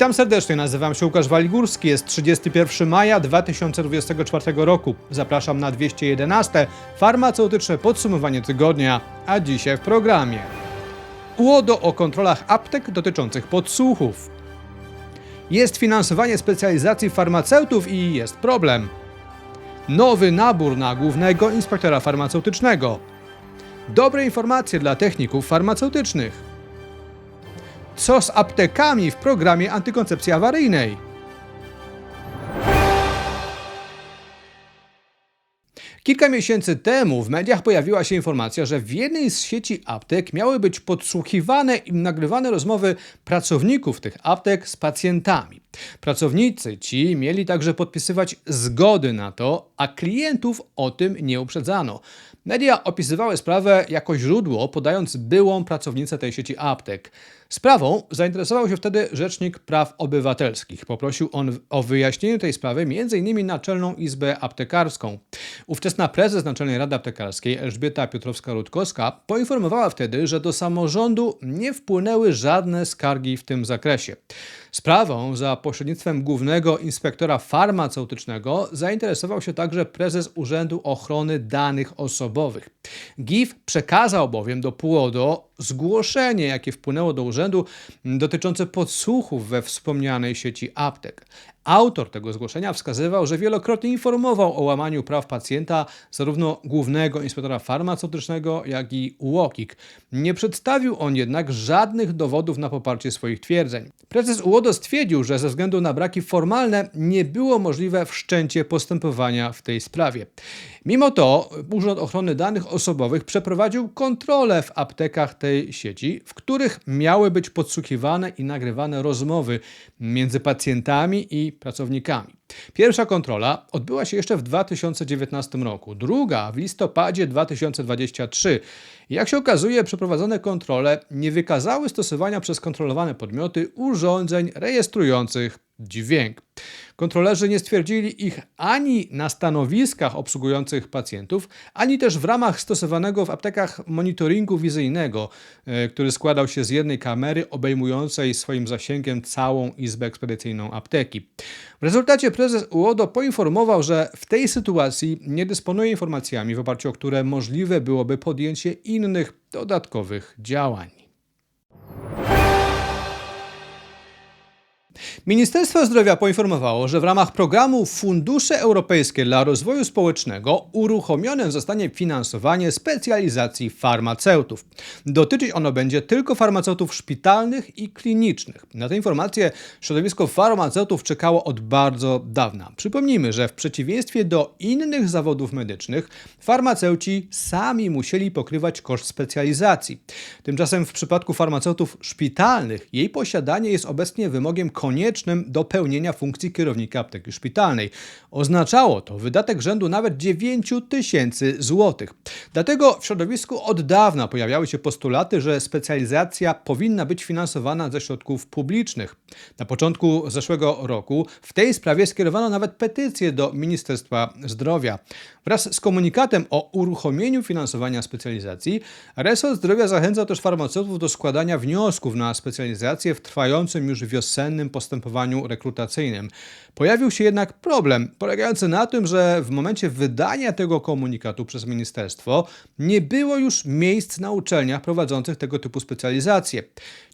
Witam serdecznie, nazywam się Łukasz Waligórski, jest 31 maja 2024 roku. Zapraszam na 211 farmaceutyczne podsumowanie tygodnia, a dzisiaj w programie. UODO o kontrolach aptek dotyczących podsłuchów. Jest finansowanie specjalizacji farmaceutów i jest problem. Nowy nabór na głównego inspektora farmaceutycznego. Dobre informacje dla techników farmaceutycznych. Co z aptekami w programie antykoncepcji awaryjnej? Kilka miesięcy temu w mediach pojawiła się informacja, że w jednej z sieci aptek miały być podsłuchiwane i nagrywane rozmowy pracowników tych aptek z pacjentami. Pracownicy ci mieli także podpisywać zgody na to, a klientów o tym nie uprzedzano. Media opisywały sprawę jako źródło, podając byłą pracownicę tej sieci aptek. Sprawą zainteresował się wtedy Rzecznik Praw Obywatelskich. Poprosił on o wyjaśnienie tej sprawy m.in. Naczelną Izbę Aptekarską. Ówczesna prezes Naczelnej Rady Aptekarskiej Elżbieta Piotrowska-Rutkowska poinformowała wtedy, że do samorządu nie wpłynęły żadne skargi w tym zakresie. Sprawą za pośrednictwem głównego inspektora farmaceutycznego zainteresował się także prezes Urzędu Ochrony Danych Osobowych. GIF przekazał bowiem do PUODO zgłoszenie, jakie wpłynęło do urzędu dotyczące podsłuchów we wspomnianej sieci aptek. Autor tego zgłoszenia wskazywał, że wielokrotnie informował o łamaniu praw pacjenta zarówno głównego inspektora farmaceutycznego, jak i UOKiK. Nie przedstawił on jednak żadnych dowodów na poparcie swoich twierdzeń. Prezes UODO stwierdził, że ze względu na braki formalne nie było możliwe wszczęcie postępowania w tej sprawie. Mimo to Urząd Ochrony Danych Osobowych przeprowadził kontrolę w aptekach tej sieci, w których miały być podsłuchiwane i nagrywane rozmowy między pacjentami i pracownikami. Pierwsza kontrola odbyła się jeszcze w 2019 roku, druga w listopadzie 2023. Jak się okazuje, przeprowadzone kontrole nie wykazały stosowania przez kontrolowane podmioty urządzeń rejestrujących dźwięk. Kontrolerzy nie stwierdzili ich ani na stanowiskach obsługujących pacjentów, ani też w ramach stosowanego w aptekach monitoringu wizyjnego, e, który składał się z jednej kamery obejmującej swoim zasięgiem całą izbę ekspedycyjną apteki. W rezultacie prezes UODO poinformował, że w tej sytuacji nie dysponuje informacjami, w oparciu o które możliwe byłoby podjęcie innych dodatkowych działań. Ministerstwo Zdrowia poinformowało, że w ramach programu Fundusze Europejskie dla Rozwoju Społecznego uruchomione zostanie finansowanie specjalizacji farmaceutów. Dotyczyć ono będzie tylko farmaceutów szpitalnych i klinicznych. Na tę informację środowisko farmaceutów czekało od bardzo dawna. Przypomnijmy, że w przeciwieństwie do innych zawodów medycznych, farmaceuci sami musieli pokrywać koszt specjalizacji. Tymczasem w przypadku farmaceutów szpitalnych jej posiadanie jest obecnie wymogiem koniecznym do pełnienia funkcji kierownika apteki szpitalnej. Oznaczało to wydatek rzędu nawet 9 tysięcy złotych. Dlatego w środowisku od dawna pojawiały się postulaty, że specjalizacja powinna być finansowana ze środków publicznych. Na początku zeszłego roku w tej sprawie skierowano nawet petycję do Ministerstwa Zdrowia. Wraz z komunikatem o uruchomieniu finansowania specjalizacji, resort zdrowia zachęcał też farmaceutów do składania wniosków na specjalizację w trwającym już wiosennym postępowaniu rekrutacyjnym. Pojawił się jednak problem polegający na tym, że w momencie wydania tego komunikatu przez ministerstwo nie było już miejsc na uczelniach prowadzących tego typu specjalizacje.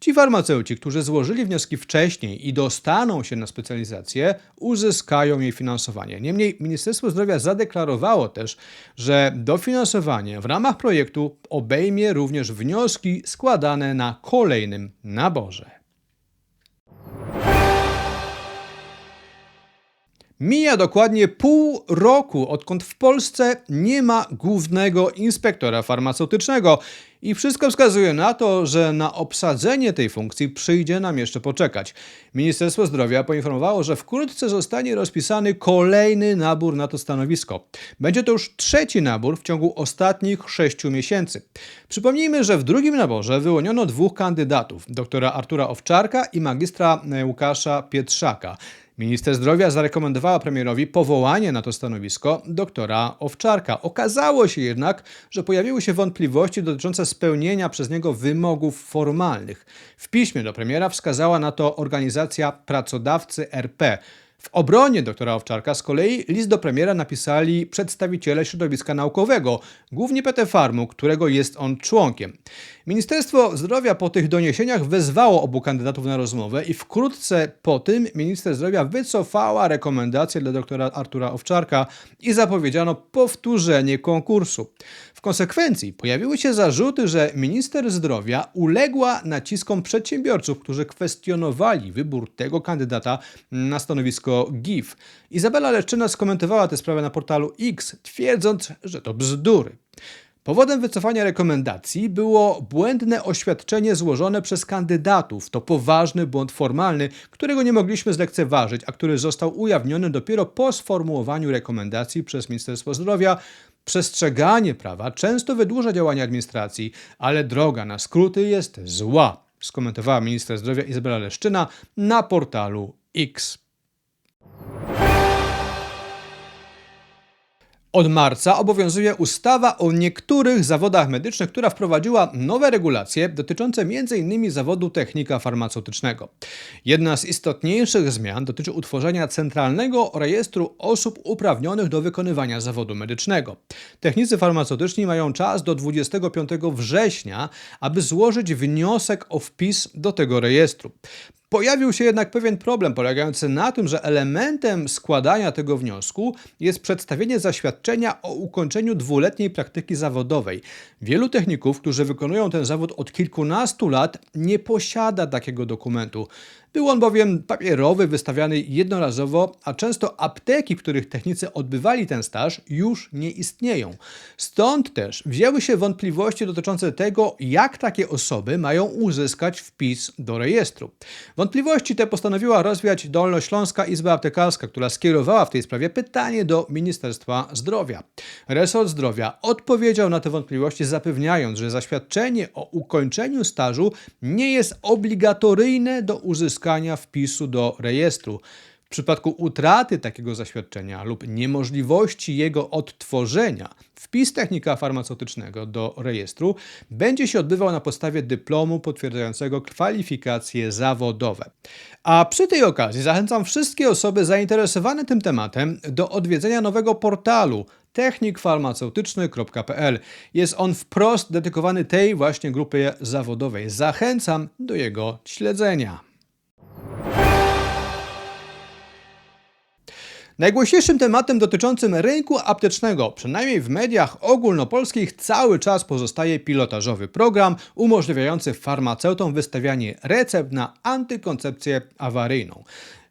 Ci farmaceuci, którzy złożyli wnioski wcześniej i dostaną się na specjalizację, uzyskają jej finansowanie. Niemniej Ministerstwo Zdrowia zadeklarowało też, że dofinansowanie w ramach projektu obejmie również wnioski składane na kolejnym naborze. Mija dokładnie pół roku, odkąd w Polsce nie ma głównego inspektora farmaceutycznego i wszystko wskazuje na to, że na obsadzenie tej funkcji przyjdzie nam jeszcze poczekać. Ministerstwo Zdrowia poinformowało, że wkrótce zostanie rozpisany kolejny nabór na to stanowisko. Będzie to już trzeci nabór w ciągu ostatnich sześciu miesięcy. Przypomnijmy, że w drugim naborze wyłoniono dwóch kandydatów, doktora Artura Owczarka i magistra Łukasza Pietrzaka. Minister zdrowia zarekomendowała premierowi powołanie na to stanowisko doktora Owczarka. Okazało się jednak, że pojawiły się wątpliwości dotyczące spełnienia przez niego wymogów formalnych. W piśmie do premiera wskazała na to organizacja Pracodawcy RP. W obronie doktora Owczarka z kolei list do premiera napisali przedstawiciele środowiska naukowego, głównie PT Farmu, którego jest on członkiem. Ministerstwo Zdrowia po tych doniesieniach wezwało obu kandydatów na rozmowę i wkrótce po tym minister zdrowia wycofała rekomendacje dla doktora Artura Owczarka i zapowiedziano powtórzenie konkursu. W konsekwencji pojawiły się zarzuty, że minister zdrowia uległa naciskom przedsiębiorców, którzy kwestionowali wybór tego kandydata na stanowisko GIF. Izabela Leszczyna skomentowała tę sprawę na portalu X, twierdząc, że to bzdury. Powodem wycofania rekomendacji było błędne oświadczenie złożone przez kandydatów. To poważny błąd formalny, którego nie mogliśmy zlekceważyć, a który został ujawniony dopiero po sformułowaniu rekomendacji przez Ministerstwo Zdrowia. Przestrzeganie prawa często wydłuża działania administracji, ale droga na skróty jest zła, skomentowała minister zdrowia Izabela Leszczyna na portalu X. Od marca obowiązuje ustawa o niektórych zawodach medycznych, która wprowadziła nowe regulacje dotyczące m.in. zawodu technika farmaceutycznego. Jedna z istotniejszych zmian dotyczy utworzenia Centralnego Rejestru Osób Uprawnionych do wykonywania zawodu medycznego. Technicy farmaceutyczni mają czas do 25 września, aby złożyć wniosek o wpis do tego rejestru. Pojawił się jednak pewien problem polegający na tym, że elementem składania tego wniosku jest przedstawienie zaświadczenia o ukończeniu dwuletniej praktyki zawodowej. Wielu techników, którzy wykonują ten zawód od kilkunastu lat, nie posiada takiego dokumentu. Był on bowiem papierowy, wystawiany jednorazowo, a często apteki, w których technicy odbywali ten staż, już nie istnieją. Stąd też wzięły się wątpliwości dotyczące tego, jak takie osoby mają uzyskać wpis do rejestru. Wątpliwości te postanowiła rozwiać Dolnośląska Izba Aptekarska, która skierowała w tej sprawie pytanie do Ministerstwa Zdrowia. Resort Zdrowia odpowiedział na te wątpliwości, zapewniając, że zaświadczenie o ukończeniu stażu nie jest obligatoryjne do uzyskania wpisu do rejestru. W przypadku utraty takiego zaświadczenia lub niemożliwości jego odtworzenia, wpis technika farmaceutycznego do rejestru będzie się odbywał na podstawie dyplomu potwierdzającego kwalifikacje zawodowe. A przy tej okazji zachęcam wszystkie osoby zainteresowane tym tematem do odwiedzenia nowego portalu technikfarmaceutyczny.pl. Jest on wprost dedykowany tej właśnie grupie zawodowej. Zachęcam do jego śledzenia. Najgłośniejszym tematem dotyczącym rynku aptecznego, przynajmniej w mediach ogólnopolskich, cały czas pozostaje pilotażowy program umożliwiający farmaceutom wystawianie recept na antykoncepcję awaryjną.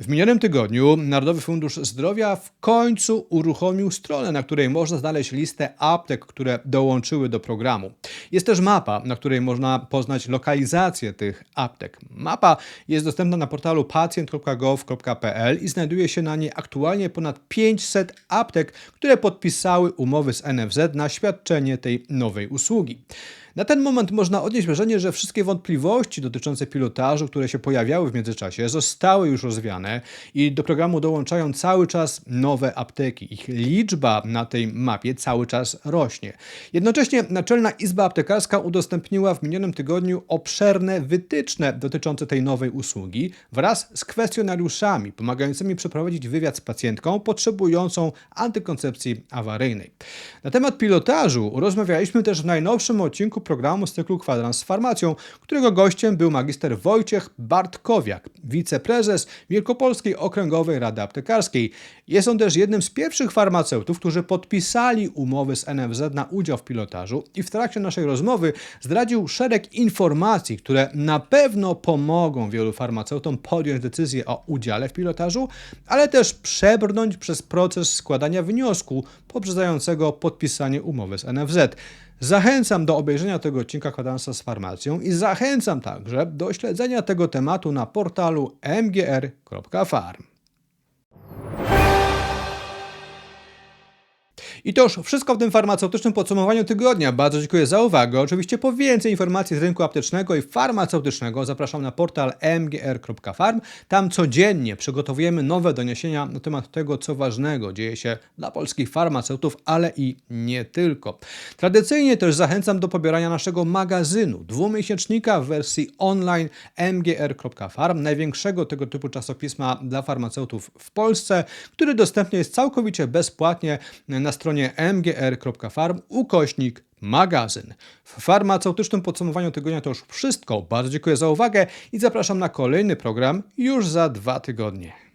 W minionym tygodniu Narodowy Fundusz Zdrowia w końcu uruchomił stronę, na której można znaleźć listę aptek, które dołączyły do programu. Jest też mapa, na której można poznać lokalizację tych aptek. Mapa jest dostępna na portalu pacjent.gov.pl i znajduje się na niej aktualnie ponad 500 aptek, które podpisały umowy z NFZ na świadczenie tej nowej usługi. Na ten moment można odnieść wrażenie, że wszystkie wątpliwości dotyczące pilotażu, które się pojawiały w międzyczasie, zostały już rozwiane i do programu dołączają cały czas nowe apteki. Ich liczba na tej mapie cały czas rośnie. Jednocześnie Naczelna Izba Aptekarska udostępniła w minionym tygodniu obszerne wytyczne dotyczące tej nowej usługi wraz z kwestionariuszami pomagającymi przeprowadzić wywiad z pacjentką potrzebującą antykoncepcji awaryjnej. Na temat pilotażu rozmawialiśmy też w najnowszym odcinku programu z cyklu Kwadrans z Farmacją, którego gościem był magister Wojciech Bartkowiak, wiceprezes Wielkopolskiej Okręgowej Rady Aptekarskiej. Jest on też jednym z pierwszych farmaceutów, którzy podpisali umowy z NFZ na udział w pilotażu i w trakcie naszej rozmowy zdradził szereg informacji, które na pewno pomogą wielu farmaceutom podjąć decyzję o udziale w pilotażu, ale też przebrnąć przez proces składania wniosku poprzedzającego podpisanie umowy z NFZ. Zachęcam do obejrzenia tego odcinka kwadransa z farmacją i zachęcam także do śledzenia tego tematu na portalu mgr.farm. I to już wszystko w tym farmaceutycznym podsumowaniu tygodnia. Bardzo dziękuję za uwagę. Oczywiście po więcej informacji z rynku aptecznego i farmaceutycznego zapraszam na portal mgr.farm. Tam codziennie przygotowujemy nowe doniesienia na temat tego, co ważnego dzieje się dla polskich farmaceutów, ale i nie tylko. Tradycyjnie też zachęcam do pobierania naszego magazynu, dwumiesięcznika w wersji online mgr.farm, największego tego typu czasopisma dla farmaceutów w Polsce, który dostępny jest całkowicie bezpłatnie na stronie mgr.farm ukośnik magazyn. W farmaceutycznym podsumowaniu tygodnia to już wszystko. Bardzo dziękuję za uwagę i zapraszam na kolejny program już za dwa tygodnie.